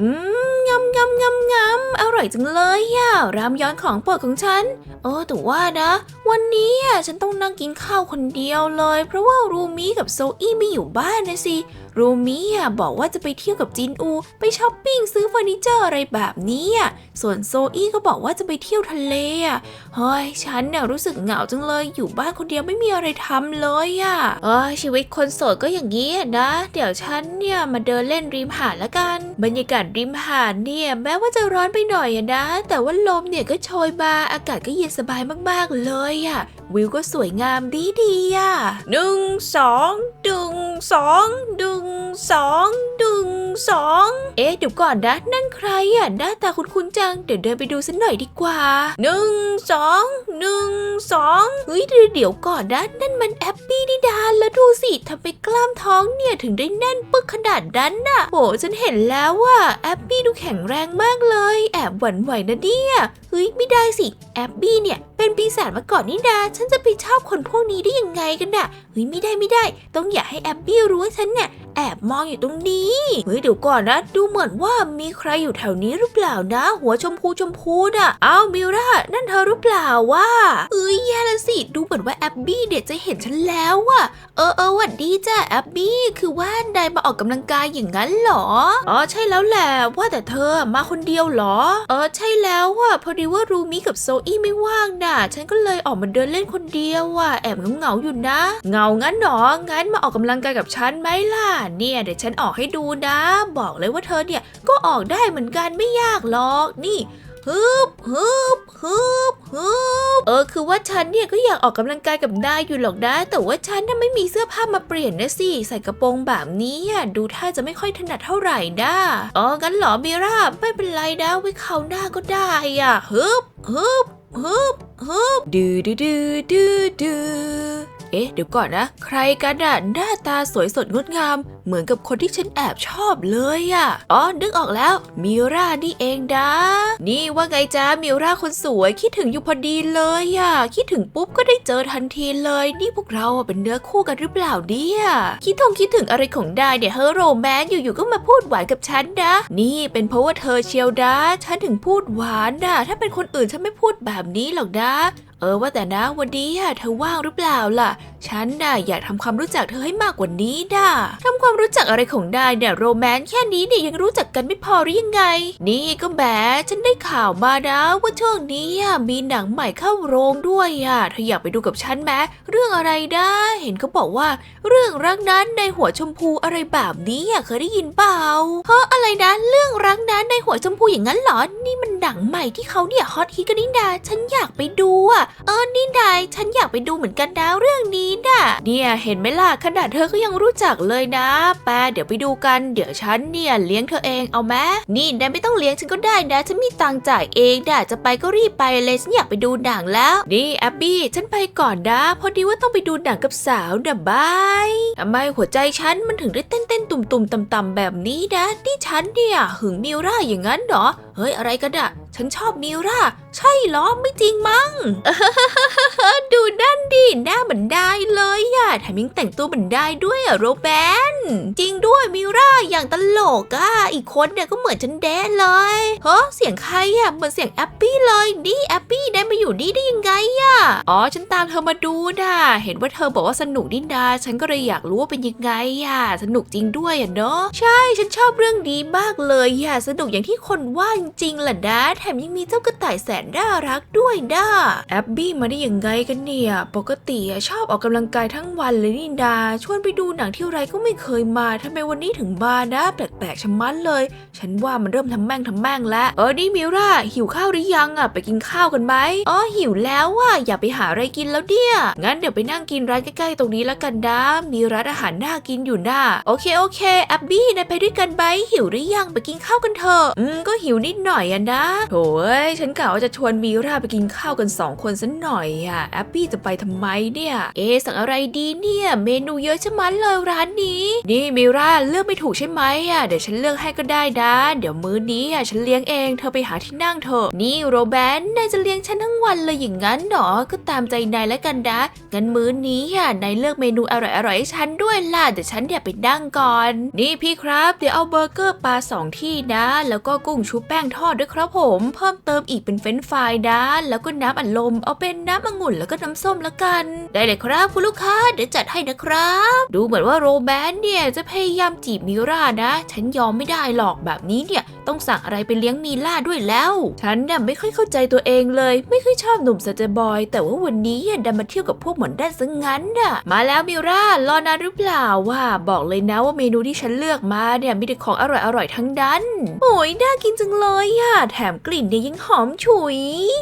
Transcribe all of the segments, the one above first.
อืมงำงำงำงำอร่อยจังเลยอะรามยอนของโปรดของฉันเออแต่ว่านะวันนี้อะฉันต้องนั่งกินข้าวคนเดียวเลย เพราะว่ารูมีกับโซอี้ไม่อยู่บ้านนะสิ รูมีอะบอกว่าจะไปเที่ยวกับจินอู ไปช้อปปิ้งซื้อเฟอร์นิเจอร์อะไรแบบนี้อะส่วนโซอี้ก็บอกว่าจะไปเที่ยวทะเลอะเฮ้ยฉันเนี่ยรู้สึกเหงาจังเลยอยู่บ้านคนเดียวไม่มีอะไรทำเลยอะเออชีวิตคนโสดก็อย่างนี้นะ เดี๋ยวฉันเนี่ยมาเดินเล่นริมหาดละกัน บรรยากาศริมหาดเนี่ยแม้ว่าจะร้อนไปหน่อยนะ แต่ว่าลมเนี่ยก็โชยมาอากาศก็เย็นสบายมากๆเลยอะ วิวก็สวยงามดีดีอะหนึ่งสองดึงสองดึงสองดึงสองเอ๊ะเดี๋ยวก่อนนะ นั่นใครอะหน้าตาคุ้นๆจัง เดี๋ยวเดินไปดูสักหน่อยดีกว่าหนึ่งสองหนึ่งสองเฮ้ยเดี๋ยวก่อนนะนั่นมันแอปปี้นิดาแล้วดูสิทำไปกล้ามท้องเนี่ยถึงได้แน่นปึกขนาดนั้นน่ะโหฉันเห็นแล้วว่าแอปปี้ดูแข็งแรงมากเลย แอบหวั่นไหวนะเนี่ยเฮ้ยไม่ได้สิแอปปี้เนี่ยเป็นปีศาจมาก่อนนี่นาฉฉันจะไปชอบคนพวกนี้ได้ยังไงกันน่ะเฮ้ยไม่ได้ไม่ได้ ต้องอย่าให้แอบบี้รู้ว่าฉันเนี่ย อบมองอยู่ตรงนี้เฮ้ยเดี๋ยวก่อนนะ ดูเหมือนว่ามีใครอยู่แถวนี้หรือเปล่านะ หัวชมพูชมพูน่ะอ้าวมิรานั่นเธอหรือเปล่าวะเอ้ยแย่ละสิดูเหมือนว่าแอบบี้เดี๋ยวจะเห็นฉันแล้วอะเออเออหวัดดีจ้ะแอบบี้คือว่านายมาออกกำลังกายอย่างนั้นเหรออ๋อใช่แล้วแหละว่าแต่เธอมาคนเดียวเหรอ เออใช่แล้วอะพอดีว่ารูมิกับโซอี้ไม่ว่างน่ะ ฉันก็เลยออกมาเดินเล่นคนเดียวอะแอบเหงาๆอยู่นะ เงางั้นเหรองั้นมาออกกำลังกายกับฉันไหมล่ะเนี่ยเดี๋ยวฉันออกให้ดูนะ บอกเลยว่าเธอเนี่ยก็ออกได้เหมือนกันไม่ยากหรอก นี่ฮึบฮึบฮึบฮึบเออคือว่าฉันเนี่ยก็อยากออกกำลังกายกับนายอยู่หรอกนะ แต่ว่าฉันน่ะไม่มีเสื้อผ้ามาเปลี่ยนนะสิ ใส่กระโปรงแบบนี้ดูท่าจะไม่ค่อยถนัดเท่าไหร่นะอ๋องั้นเหรอมิราไม่เป็นไรนะไว้คราวหน้าก็ได้อะฮึบฮึบฮึบฮึบดูดูดูดูดู เอ๊ะ เดี๋ยวก่อนนะ ใครกันอะหน้าตาสวยสดงดงาม เหมือนกับคนที่ฉันแอบชอบเลยอะอ๋อ นึกออกแล้ว มิรานี่เองดานี่ว่าไงจ้ามิราคนสวยคิดถึงอยู่พอดีเลยอะคิดถึงปุ๊บก็ได้เจอทันทีเลย นี่พวกเราอะเป็นเนื้อคู่กันหรือเปล่าเนี่ยคิดทงคิดถึงอะไรของดาเนี่ยเฮอโรแมนอยู่ๆก็มาพูดหวานกับฉันนะ นี่เป็นเพราะว่าเธอเชียวดาฉันถึงพูดหวานนะถ้าเป็นคนอื่นฉันไม่พูดแบบนี้หรอกนะ เออว่าแต่นะวันนี้เธอว่างหรือเปล่าล่ะ ฉันน่ะอยากทำความรู้จักเธอให้มากกว่านี้น่ะทำความรู้จักอะไรของนายเนี่ยโรแมนต์แค่นี้เนี่ยยังรู้จักกันไม่พอหรือยังไง นี่ก็แหมฉันได้ข่าวมานะว่าช่วงนี้มีหนังใหม่เข้าโรงด้วยอะเธออยากไปดูกับฉันไหมเรื่องอะไรนะเห็นเขาบอกว่า เรื่องรักนั้นในหัวชมพูอะไรแบบนี้อะเคยได้ยินเปล่าเพราะอะไรนะเรื่องรักนั้นในหัวชมพูอย่างนั้นเหรอนี่มันหนังใหม่ที่เขาเนี่ยฮอตฮิตกันนี่นาฉันอยากไปดูอะเออนี่นายฉันอยากไปดูเหมือนกันนะเรื่องนี้น่ะ เนี่ยเห็นไหมล่ะขนาดเธอก็ยังรู้จักเลยนะ แปะเดี๋ยวไปดูกัน เดี๋ยวฉันเนี่ยเลี้ยงเธอเองเอาไหมนี่นายไม่ต้องเลี้ยงฉันก็ได้นะ ฉันมีตังจ่ายเองนะจะไปก็รีบไปเลยฉันอยากไปดูหนังแล้ว นี่แอบบี้ฉันไปก่อนนะ พอดีว่าต้องไปดูหนังกับสาวนะบายทำไมหัวใจฉันมันถึงได้เต้นเต้นตุ่มตุ่มต่ำต่ำแบบนี้นะนี่ฉันเนี่ยหึงมิวราอย่างนั้นเหรอ เฮ้ยอะไรกันอะฉันชอบมิวราใช่เหรอไม่จริงมั้ง ดูนั่นดิหน้าเหมือนได้เลยอะแถมยังแต่งตัวเหมือนได้ด้วยอะโรแบน จริงด้วยมิราอย่างตลกอะอีกคนเนี่ยก็เหมือนฉันแดะเลยเฮ้เสียงใครอะเหมือนเสียงแอปปี้เลยนี่แอปปี้ได้มาอยู่นี่ได้ยังไงอะอ๋อฉันตามเธอมาดูนะเห็นว่าเธอบอกว่าสนุกดินดา ฉันก็เลยอยากรู้ว่าเป็นยังไงอะสนุกจริงด้วยอะเนาะใช่ฉันชอบเรื่องนี้มากเลยอะสนุกอย่างที่คนว่าจริงๆแหละนะแถมยังมีเจ้ากระต่ายแสนน่ารักด้วยนะแอบบี้มาได้ยังไงกันเนี่ย ปกติอะชอบออกกำลังกายทั้งวันเลยนี่ดาชวนไปดูหนังที่ไรก็ไม่เคยมาทำไมวันนี้ถึงมานะ แปลกๆชะมัดเลย ฉันว่ามันเริ่มทำแม่งทำแม่งแล้วเออนี่มิราหิวข้าวหรือยังอะไปกินข้าวกันไหมอ๋อหิวแล้วอะอย่าไปหาอะไรกินแล้วเนี่ยงั้นเดี๋ยวไปนั่งกินร้านใกล้ๆตรงนี้แล้วกันนะมีร้านอาหารน่ากินอยู่น่าโอเคโอเคแอบบี้นายไปด้วยกันไหมหิวหรือยังไปกินข้าวกันเถอะอืมก็หิวนิดหน่อยอะนะโถ่เอ้ยฉันกะว่าจะชวนมีราไปกินข้าวกันสองคนสักหน่อยอะแอปปี้จะไปทำไมเนี่ย เอสั่งอะไรดีเนี่ย เมนูเยอะชะมัดเลยร้านนี้นี่มีราเลือกไม่ถูกใช่ไหมอะเดี๋ยวฉันเลือกให้ก็ได้นะ เดี๋ยวมื้อนี้อะฉันเลี้ยงเองเธอไปหาที่นั่งเถอะ นี่โรแบนนายจะเลี้ยงฉันทั้งวันเลยอย่างนั้นเหรอก็ตามใจนายแล้วกันนะงั้นมื้อนี้อะนายเลือกเมนูอร่อยๆให้ฉันด้วยล่ะเดี๋ยวฉันเดี๋ยวไปนั่งก่อน นี่พี่ครับเดี๋ยวเอาเบอร์เกอร์ปลาสองที่นะ แล้วก็กุ้งชุบแป้งทอดด้วยครับผม เพิ่มเติมอีกเป็นเฟรนช์ฟรายนะแล้วก็น้ำอัดลมเอาเป็นน้ำองุ่นแล้วก็น้ำส้มละกัน ได้เลยครับคุณลูกค้าเดี๋ยวจัดให้นะครับ ดูเหมือนว่าโรแบนเนี่ยจะพยายามจีบมิรานะ ฉันยอมไม่ได้หรอกแบบนี้เนี่ย ต้องสั่งอะไรไปเลี้ยงมีล่าด้วยแล้ว ฉันเนี่ยไม่ค่อยเข้าใจตัวเองเลย ไม่ค่อยชอบหนุ่มสเตบอย แต่ว่าวันนี้อะดันมาเที่ยวกับพวกหมอนแดนซะงั้นน่ะ มาแล้วมิรารอนานหรือเปล่าว่าบอกเลยนะว่าเมนูที่ฉันเลือกมาเนี่ยมีแต่ของอร่อยๆทั้งนั้นโอ้ยน่ากินจังเลยอะแถมกลิ่นเนี่ยยังหอมฉุย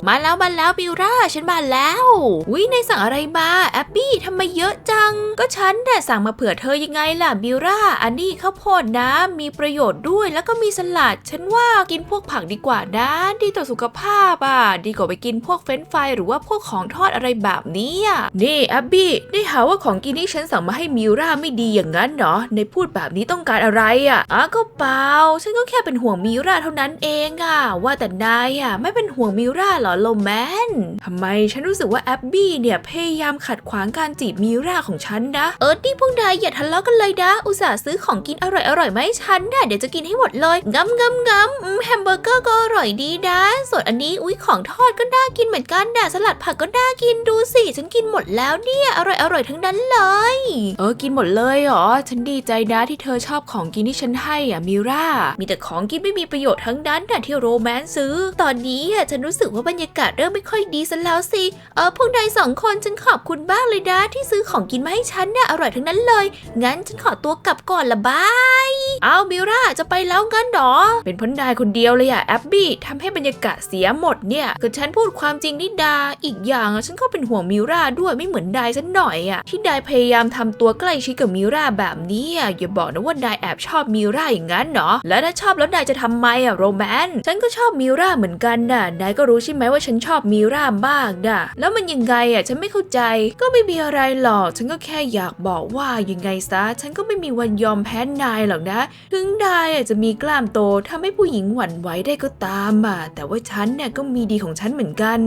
มาแล้วมาแล้วมิราฉันมาแล้วอุ้ยในายสั่งอะไรมาแอบบี้ทำไมเยอะจัง ก็ฉันแต่ะสั่งมาเผื่อเธอยังไงล่ะมิราอันนี้ข้าวโพดนะมีประโยชน์ด้วยแล้วก็มีสลัด ฉันว่ากินพวกผักดีกว่านะดีต่อสุขภาพอะ ดีกว่าไปกินพวกเฟรนฟรายหรือว่าพวกของทอดอะไรแบบนี้อะนี่แอบบี้ได้หาว่าของกินที่ฉันสั่งมาให้มิราไม่ดีอย่างนั้นเหรอในพูดแบบนี้ต้องการอะไรอะอ๋อก็เปล่า ฉันก็แค่เป็นห่วงมิราเท่านั้นเองอะ ว่าแต่นายอะไม่เป็นห่วงมิราหรอโลแมนทำไมฉันรู้สึกว่าแอบบี้เนี่ยพยายามขัดขวางการจีบมิราของฉันนะ เออนี่พวกนายอย่าทะเลาะกันเลยนะอุตส่าห์ซื้อของกินอร่อยๆมาให้ฉันนะเดี๋ยวจะกินให้หมดเลยงำงำงำอืมแฮมเบอร์เกอร์ก็อร่อยดีนะ ส่วนอันนี้อุ้ยของทอดก็น่ากินเหมือนกันนะสลัดผักก็น่ากินดูสิฉันกินหมดแล้วเนี่ยอร่อยอร่อยทั้งนั้นเลย เออกินหมดเลยเหรอฉันดีใจนะที่เธอชอบของกินที่ฉันให้อะมิรามีแต่ของกินไม่มีประโยชน์ทั้งนั้นน่ะที่โรแมนซื้อ ตอนนี้อะฉันรู้สึกว่าบรรยากาศเริ่มไม่ค่อยดีซะแล้วสิเออพวกนายสองคนฉันขอบคุณบ้างเลยนะที่ซื้อของกินมาให้ฉันน่ะอร่อยทั้งนั้นเลยงั้นฉันขอตัวกลับก่อนละบาย เอามิราจะไปแล้วงั้นหรอ เป็นพ้นนายคนเดียวเลยอะแอบบี้ทำให้บรรยากาศเสียหมดเนี่ยก็ฉันพูดความจริงนี่ดา อีกอย่างฉันก็เป็นห่วงมิราด้วยไม่เหมือนนายสักหน่อยอะที่นายพยายามทำตัวใกล้ชิดกับมิราแบบนี้อะอย่าบอกนะว่านายแอบชอบมิราอย่างนั้นเนาะแล้วถ้าชอบแล้วนายจะทำไมอะโรแมนฉันก็ชอบมิราเหมือนกันน่ะนายก็รู้ใช่ไหมว่าฉันชอบมิราบ้างน่ะแล้วมันยังไงอะฉันไม่เข้าใจก็ไม่มีอะไรหรอกฉันก็แค่อยากบอกว่ายังไงซะ ฉันก็ไม่มีวันยอมแพ้นายหรอกนะถึงนายอะจะมีกล้ามโตทำให้ผู้หญิงหวั่นไหวได้ก็ตามอะแต่ว่าฉันเนี่ยก็มีดีของฉันเหมือนกัน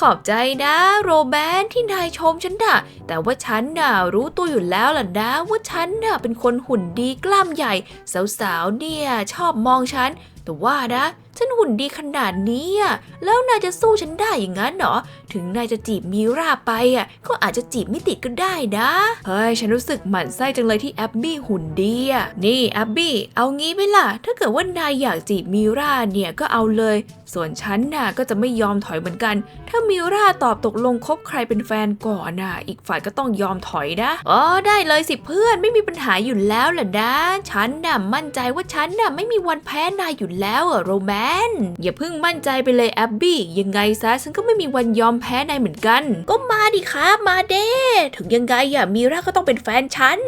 ขอบใจนะโรแบนที่นายชมฉันน่ะ แต่ว่าฉันน่ะรู้ตัวอยู่แล้วล่ะนะว่าฉันน่ะเป็นคนหุ่นดีกล้ามใหญ่ สาวๆเนี่ยชอบมองฉันแต่ว่านะ ฉันหุ่นดีขนาดนี้อะแล้วนายจะสู้ฉันได้อย่างนั้นเหรอ ถึงนายจะจีบมิราไปอะก็อาจจะจีบไม่ติดก็ได้นะ เฮ้ย ฉันรู้สึกหมั่นไส้จังเลยที่แอบบี้หุ่นดีอะนี่แอบบี้เอางี้ไหมล่ะ ถ้าเกิดว่านายอยากจีบมิราเนี่ยก็เอาเลย ส่วนฉันน่ะก็จะไม่ยอมถอยเหมือนกัน ถ้ามิราตอบตกลงคบใครเป็นแฟนก่อนน่ะ อีกฝ่ายก็ต้องยอมถอยนะ อ๋อได้เลยสิเพื่อนไม่มีปัญหาอยู่แล้วแหละนะ ฉันน่ะมั่นใจว่าฉันน่ะไม่มีวันแพ้นายอยู่แล้วอะโรแมนอย่าเพิ่งมั่นใจไปเลยแอบบี้ยังไงซะฉันก็ไม่มีวันยอมแพ้นายเหมือนกัน ก็มาดิครับมาเด้ถึงยังไงอย่ามีราก็ต้องเป็นแฟนฉัน